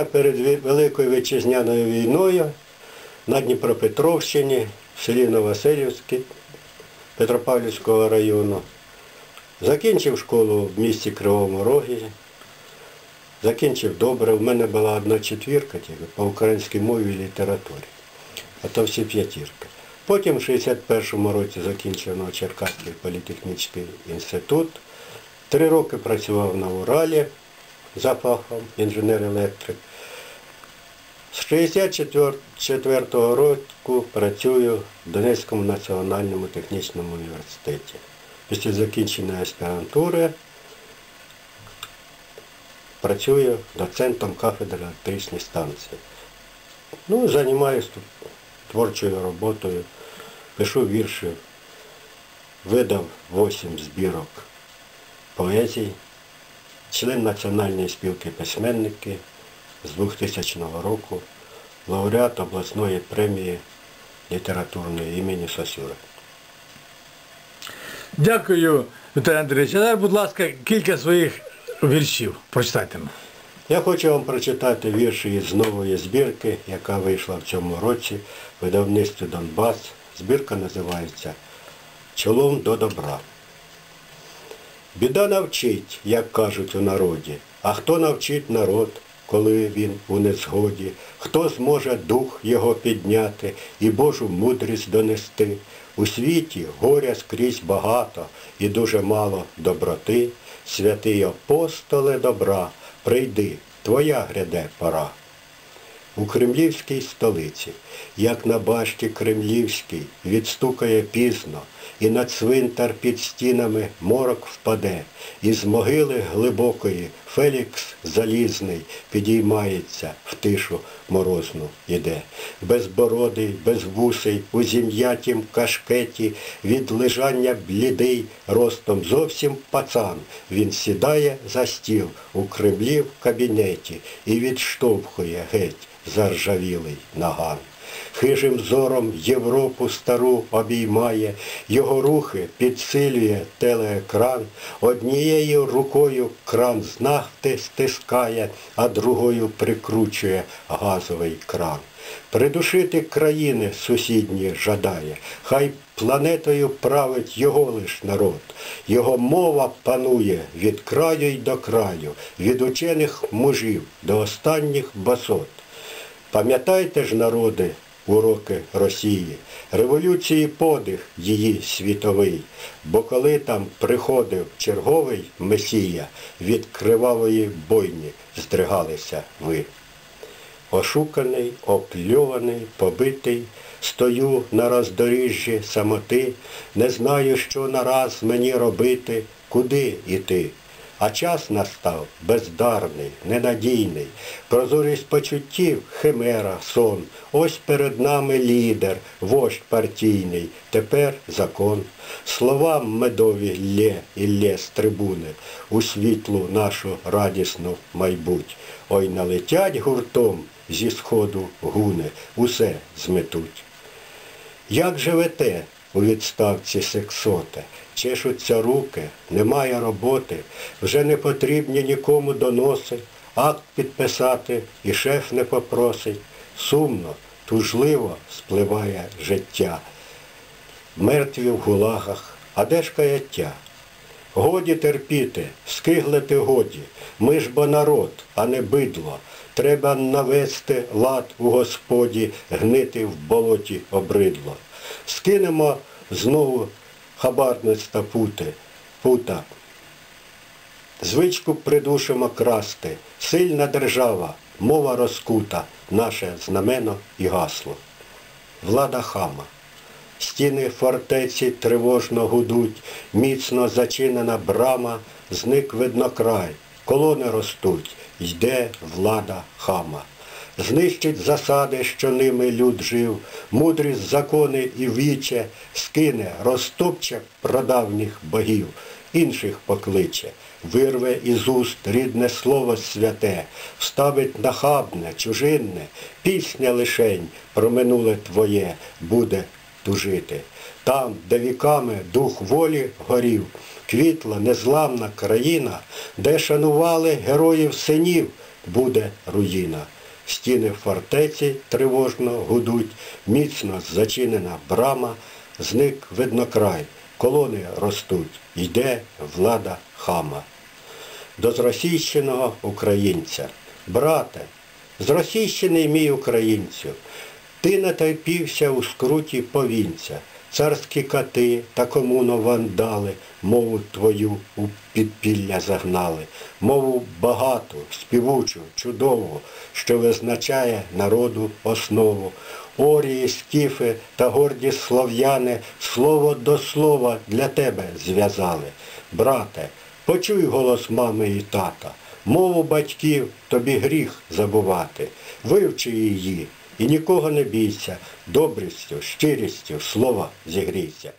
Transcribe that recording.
ось я перед Великою Вітчизняною війною на Дніпропетровщині, в селі Новоселівське Петропавлівського району. Закінчив школу в місті Кривому Рогі. Закінчив добре. У мене була одна четвірка тільки по українській мові і літературі, а то всі п'ятірки. Потім в 61-му році закінчив Новочеркаський політехнічний інститут. Три роки працював на Уралі за фахом інженер-електрик. З 64-го року працюю в Донецькому національному технічному університеті. Після закінчення аспірантури працюю доцентом кафедри електричної станції. Ну, займаюся творчою роботою, пишу вірші, видав 8 збірок поезій, член Національної спілки письменники з 2000 року, лауреат обласної премії літературної імені Сосюри. Дякую, Віталій Андрійович. А будь ласка, кілька своїх віршів. Прочитайте. Я хочу вам прочитати вірші із нової збірки, яка вийшла в цьому році в видавництві Донбас. Збірка називається Чолом до добра. Біда навчить, як кажуть у народі, а хто навчить народ, коли він у незгоді, хто зможе дух його підняти і Божу мудрість донести. У світі горя скрізь багато і дуже мало доброти. Святий апостоле добра, прийди, твоя гряде пора. У кремлівській столиці, як на башті кремлівській, відстукає пізно, і на цвинтар під стінами морок впаде, і з могили глибокої Фелікс залізний підіймається, в тишу морозну іде. Безбородий, безвусий, у зім'ятім кашкеті, від лежання блідий, ростом зовсім пацан. Він сідає за стіл у Кремлі в кабінеті і відштовхує геть заржавілий наган. Хижим зором Європу стару обіймає, його рухи підсилює телеекран, однією рукою кран з нафти стискає, а другою прикручує газовий кран. Придушити країни сусідні жадає, хай планетою править його лиш народ. Його мова панує від краю й до краю, від учених мужів до останніх басот. Пам'ятайте ж, народи, уроки Росії, революції подих її світовий, бо коли там приходив черговий Месія, від кривавої бойні здригалися ви. Ошуканий, опльований, побитий, стою на роздоріжжі самоти, не знаю, що нараз мені робити, куди іти. А час настав бездарний, ненадійний, прозорість почуттів, химера, сон. Ось перед нами лідер, вождь партійний, тепер закон. Словам медові лє і лє з трибуни, у світлу нашу радісну майбуть. Ой, налетять гуртом зі сходу гуни, усе зметуть. Як живете у відставці сексоте? Чешуться руки, немає роботи, вже не потрібні нікому доноси, акт підписати і шеф не попросить. Сумно, тужливо спливає життя. Мертві в гулагах, а де ж каяття? Годі терпіти, скиглити годі. Ми ж бо народ, а не бидло. Треба навести лад у господі, гнити в болоті обридло. Скинемо знову хабарництва пути, пута. Звичку придушимо красти, сильна держава, мова розкута, наше знамено і гасло. Влада хама. Стіни фортеці тривожно гудуть, міцно зачинена брама, зник видно край, колони ростуть, йде влада хама. Знищить засади, що ними люд жив, мудрість закони і віче, скине, розтопче прадавніх богів, інших покличе, вирве із уст рідне слово святе, вставить нахабне, чужинне, пісня лишень про минуле твоє буде тужити. Там, де віками дух волі горів, квітла незламна країна, де шанували героїв синів, буде руїна. Стіни фортеці тривожно гудуть, міцно зачинена брама, зник видно край, колони ростуть, йде влада хама. До зросійщеного українця. Брате, зросійщений мій українцю, ти натерпівся у скруті повінця, царські кати та комуно вандали, мову твою у підпілля загнали, мову багату, співучу, чудову, що визначає народу основу. Орії, скіфи та горді слов'яни слово до слова для тебе зв'язали. Брате, почуй голос мами і тата, мову батьків тобі гріх забувати, вивчи її і нікого не бійся, добрістю, щирістю слова зігрійся.